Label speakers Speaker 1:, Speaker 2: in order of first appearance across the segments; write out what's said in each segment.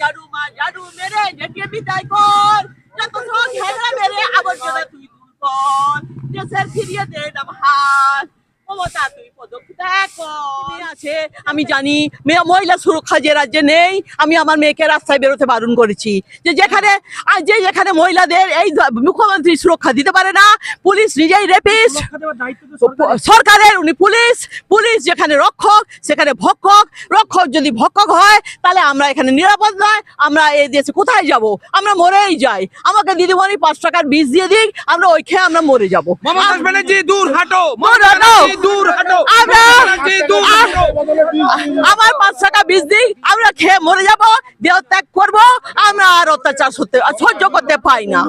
Speaker 1: ঝাড়ু মা ঝাড়ু মেরে ঝেঁটিয়ে বিদায় কর। যত সব ঘেরা মেরে আবর্জনা তুই দূর কর। দেশের ফিরিয়ে দে নাম হাত আছে আমি জানি মেয়ে মহিলা সুরক্ষা যে রাজ্যে নেই আমি আমার মেয়েকে রাস্তায় বেরোতে বারণ করেছি। যে যেখানে যে যেখানে মহিলাদের এই মুখ্যমন্ত্রী সুরক্ষা দিতে পারে না পুলিশ নিজেই রেপিস
Speaker 2: সুরক্ষা দেওয়ার দায়িত্ব তো সরকারের।
Speaker 1: সরকারের উনি পুলিশ পুলিশ যেখানে রক্ষক সেখানে ভক্ষক। রক্ষক যদি ভক্ষক হয় তাহলে আমরা এখানে নিরাপদ নয় আমরা এই দেশে কোথায় যাব? আমরা মরেই যাই। আমাকে দিদিমণি পাঁচ টাকার বীজ দিয়ে দিক আমরা ওই খেয়ে আমরা মরে যাব।
Speaker 3: মমতা ব্যানার্জি দূর হাটো।
Speaker 1: দূর হাটো। আমরা আমার পাঁচ টাকা বীজ দিই আমরা খেয়ে মরে যাব দেহ ত্যাগ করব আমরা আর অত্যাচার সহ্য সহ্য করতে পাই না।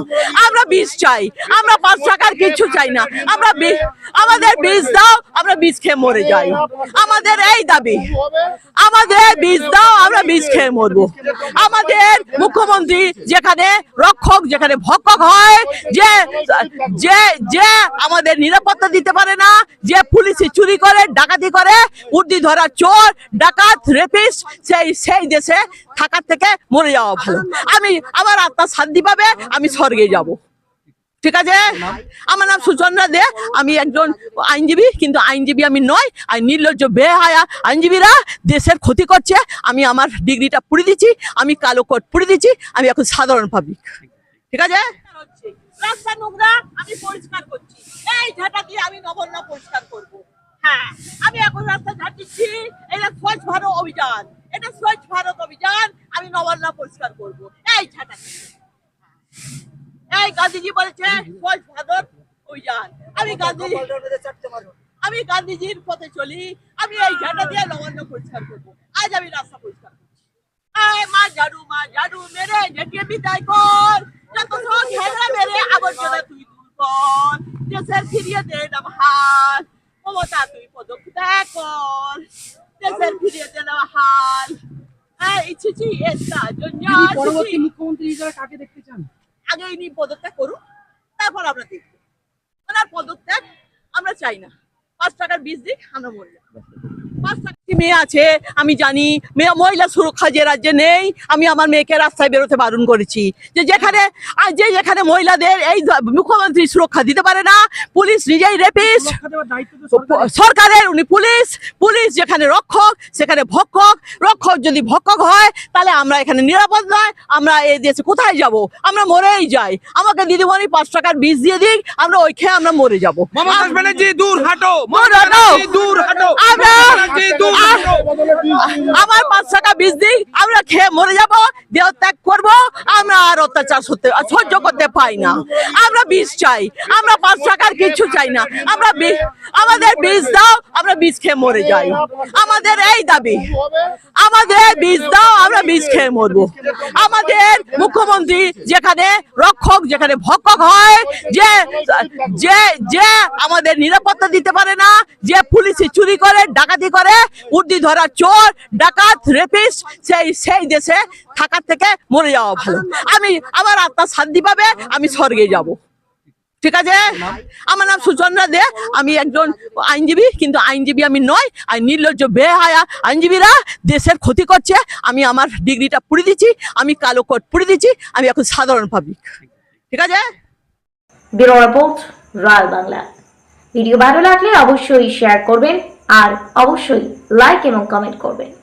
Speaker 1: আমরা বীজ চাই আমরা পাঁচ টাকার কিছু চাই না। আমরা আমাদের বীজ দাও আমরা বীজ খেয়ে মরে যাই। আমাদের এই দাবি। আমাদের বীজ দাও বীজ খেয়ে মরবো। আমাদের মুখ্যমন্ত্রী যেখানে রক্ষক, যেখানে ভক্ষক হয়, যে যে যে আমাদের নিরাপত্তা দিতে পারে না, যে পুলিশে চুরি করে, ডাকাতি করে, উর্দি ধরা চোর, ডাকাত রেপিস সেই সেই দেশে থাকার থেকে মরে যাওয়া ভালো। আমি, আমার আত্মা শান্তি পাবে, আমি স্বর্গে যাব। ঠিক আছে? আমার নাম সুচন্দ্রা দে, আমি একজন আইনজীবী, কিন্তু আইনজীবী আমি নয় আর নির্লজ্জ বেহায়া আইনজীবীরা দেশের ক্ষতি করছে, আমি আমার ডিগ্রিটা পুড়ে দিচ্ছি, আমি কালো কোট পুড়ে দিচ্ছি, আমি এখন সাধারণ পাবলিক ঠিক আছে? রাস্তা নোংরা, আমি পরিষ্কার করছি। এই দিয়ে আমি পরিষ্কার হ্যাঁ আমি এখন রাস্তা এটা স্বচ্ছ ভারত অভিযান। এটা স্বচ্ছ ভারত অভিযান, আমি নবান্না পরিষ্কার করব। এই দিয়ে এই গান্ধীজি বলেছে ভারত অভিযান আমি গান্ধীজি আমি গান্ধীজির পথে চলি। আমি এই ঝাঁটা দিয়ে নবান্ন পরিষ্কার করব। আজ আমি রাস্তা পরিষ্কার করছি। মা ঝাড়ু মা ঝাড়ু মেরে ঝেঁটিয়ে বিদায় কর। যত সব ঘেরা মেরে আবর্জনা তুই দূর কর। দেশের ফিরিয়ে দে নাম হাত মমতা তুই পদক্ষেপ কর। দেশের ফিরিয়ে দে হাত এই ইচ্ছি এটা জন্য
Speaker 2: পরবর্তী মুখ্যমন্ত্রী হিসেবে কাকে দেখতে চান?
Speaker 1: আগে ইনি পদত্যাগ করুক, তারপর আমরা দেখব। ওনার পদত্যাগ আমরা চাই না। পাঁচ টাকার বীজ দিক, আমরা বললাম পাঁচ টাকা মেয়ে আছে? আমি জানি মেয়ে মহিলা সুরক্ষা যে রাজ্যে নেই আমি আমার মেয়েকে রাস্তায় বেরোতে বারণ করেছি। যে যেখানে আর যে যেখানে মহিলাদের এই মুখ্যমন্ত্রী সুরক্ষা দিতে পারে না পুলিশ নিজেই রেপিস
Speaker 2: সরকারের।
Speaker 1: উনি পুলিশ পুলিশ যেখানে রক্ষক সেখানে ভক্ষক। রক্ষক যদি ভক্ষক হয় তাহলে আমরা এখানে নিরাপদ নয় আমরা এই দেশে কোথায় যাব? আমরা মরেই যাই। আমাকে দিদিমণি পাঁচ টাকার বীজ দিয়ে দিক আমরা ওই খেয়ে আমরা মরে যাব।
Speaker 3: মমতা ব্যানার্জি দূর হাটো।
Speaker 1: দূর হাটো। আমরা আমার পাঁচ টাকা বীজ দিক আমরা খেয়ে মরে যাব দেহ ত্যাগ করব, আমরা আর অত্যাচার সহ্য সহ্য করতে পাই না। আমরা বীজ চাই, আমরা পাঁচ টাকার কিছু চাই না। আমরা আমাদের বীজ দাও, আমরা বীজ খেয়ে মরে যাই। আমাদের এই দাবি, আমাদের বীজ দাও, আমরা বীজ খেয়ে মরবো। আমাদের মুখ্যমন্ত্রী যেখানে রক্ষক, যেখানে ভক্ষক হয়, যে যে যে আমাদের নিরাপত্তা দিতে পারে না, যে পুলিশে চুরি করে, ডাকাতি করে উর্দি ধরা চোর, ডাকাত রেপিস সেই সেই দেশে থাকার থেকে মরে যাওয়া ভালো। আমি, আমার আত্মা শান্তি পাবে, আমি স্বর্গে যাব। ঠিক আছে? আমার নাম সুচন্দ্রা দে, আমি একজন আইনজীবী, কিন্তু আইনজীবী আমি নয় আর নির্লজ্জ, বেহায়া আইনজীবীরা দেশের ক্ষতি করছে, আমি আমার ডিগ্রিটা পুড়ে দিচ্ছি, আমি কালো কোট পুড়ে দিচ্ছি, আমি এখন সাধারণ পাবলিক ঠিক আছে?
Speaker 4: Bureau report royal Bangla video ভালো লাগলে অবশ্যই শেয়ার করবেন। আর অবশ্যই লাইক এবং কমেন্ট করবেন।